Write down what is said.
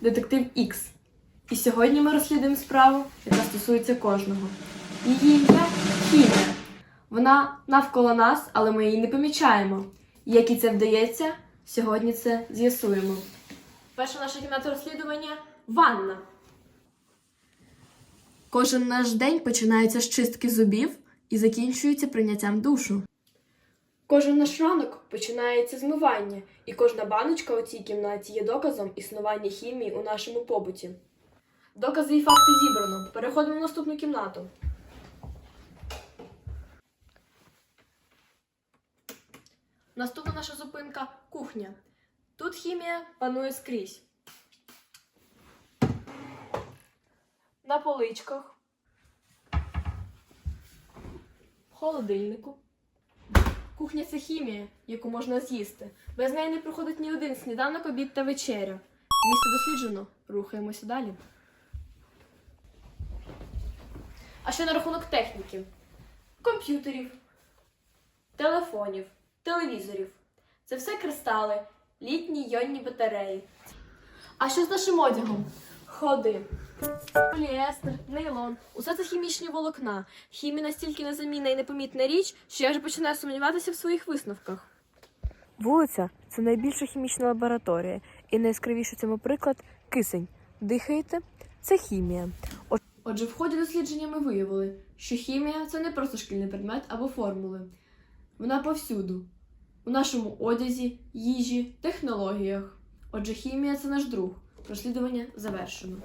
детектив Ікс. І сьогодні ми розслідуємо справу, яка стосується кожного. Її ім'я Хімія. Вона навколо нас, але ми її не помічаємо. Як і це вдається, сьогодні це з'ясуємо. Перша наша кімната розслідування ванна. Кожен наш день починається з чистки зубів і закінчується прийняттям душу. Кожен наш ранок починається з мивання, і кожна баночка у цій кімнаті є доказом існування хімії у нашому побуті. Докази і факти зібрано. Переходимо в наступну кімнату. Наступна наша зупинка кухня. Тут хімія панує скрізь. На поличках, в холодильнику. Кухня це хімія, яку можна з'їсти. Без неї не проходить ні один сніданок, обід та вечеря. Місце досліджено. Рухаємося далі. А що на рахунок техніки? Комп'ютерів, телефонів, телевізорів. Це все кристали, літні йонні батареї. А що з нашим одягом? Ходи. Поліестер, нейлон. Усе це хімічні волокна. Хімія настільки незамінна і непомітна річ, що я вже починаю сумніватися в своїх висновках. Вулиця це найбільша хімічна лабораторія, і найяскравіший цьому приклад кисень. Дихаєте? Це хімія. Отже, в ході дослідження ми виявили, що хімія це не просто шкільний предмет або формули. Вона повсюду, у нашому одязі, їжі, технологіях. Отже, хімія це наш друг. Розслідування завершено.